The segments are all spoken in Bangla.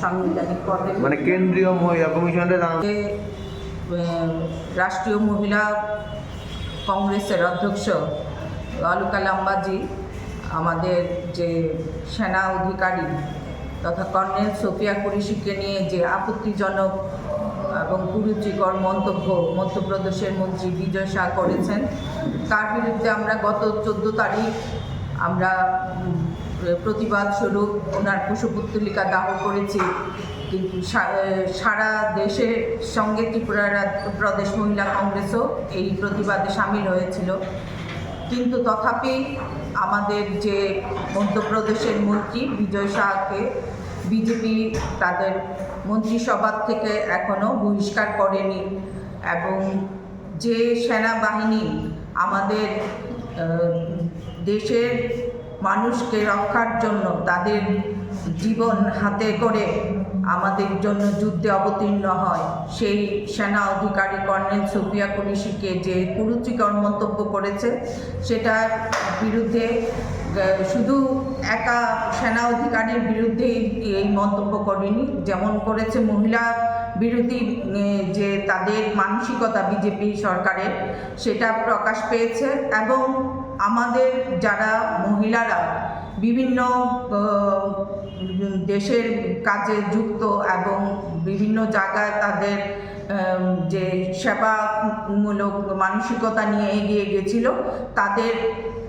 সাংবিধানিক পদে মানে কেন্দ্রীয় মহিলা কমিশনের রাষ্ট্রীয় মহিলা কংগ্রেসের অধ্যক্ষ আলুকা লাম্বাজি আমাদের যে সেনা অধিকারী তথা কর্নেল সোফিয়া কুরিশিকে নিয়ে যে আপত্তিজনক এবং কুরুচিকর মন্তব্য মধ্যপ্রদেশের মন্ত্রী বিজয় শাহ করেছেন তার বিরুদ্ধে আমরা গত চোদ্দ তারিখ আমরা প্রতিবাদ স্বরূপ ওনার কুশপুত্তলিকা দাহ করেছি। কিন্তু সারা দেশের সঙ্গে ত্রিপুরা প্রদেশ মহিলা কংগ্রেসও এই প্রতিবাদে সামিল হয়েছিল। কিন্তু তথাপি আমাদের যে মধ্যপ্রদেশের মন্ত্রী বিজয় শাহকে বিজেপি তাদের মন্ত্রিসভা থেকে এখনও বহিষ্কার করেনি এবং যে সেনাবাহিনী আমাদের দেশের মানুষকে রক্ষার জন্য তাদের জীবন হাতে করে আমাদের জন্য যুদ্ধে অবতীর্ণ হয়। সেই সেনা অধিকারী কর্নেল সুফিয়া কুরিশিকে যে কুরুচিকর মন্তব্য করেছে, সেটার বিরুদ্ধে শুধু একা সেনা অধিকারীর বিরুদ্ধেই এই মন্তব্য করেনি, যেমন করেছে মহিলা বিরোধী যে তাদের মানসিকতা বিজেপি সরকারের, সেটা প্রকাশ পেয়েছে এবং আমাদের যারা মহিলারা বিভিন্ন দেশের কাজে যুক্ত এবং বিভিন্ন জায়গায় তাদের যে সেবামূলক মানসিকতা নিয়ে এগিয়ে গেছিল, তাদের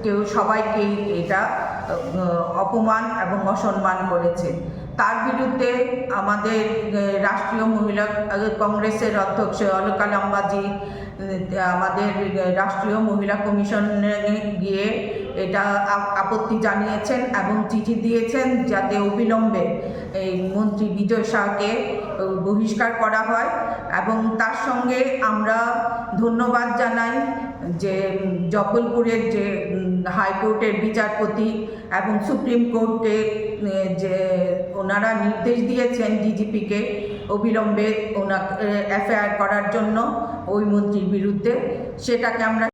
কেউ সবাইকেই এটা অপমান এবং অসম্মান করেছে। বিরুদ্ধে আমাদের রাষ্ট্রীয় মহিলা কংগ্রেসের অধ্যক্ষ অলকা লাম্বাজি আমাদের রাষ্ট্রীয় মহিলা কমিশনে গিয়ে এটা আপত্তি জানিয়েছেন এবং চিঠি দিয়েছেন যাতে অবিলম্বে এই মন্ত্রী বিজয় শাহকে বহিষ্কার করা হয় এবং তার সঙ্গে আমরা ধন্যবাদ জানাই যে জব্বলপুরের যে হাইকোর্টের বিচারপতি এবং সুপ্রিম কোর্টে যে ওনারা নির্দেশ দিয়েছেন ডিজিপিকে অবিলম্বে ওনাকে এফআইআর করার জন্য ওই মন্ত্রীর বিরুদ্ধে। সেটাকে আমরা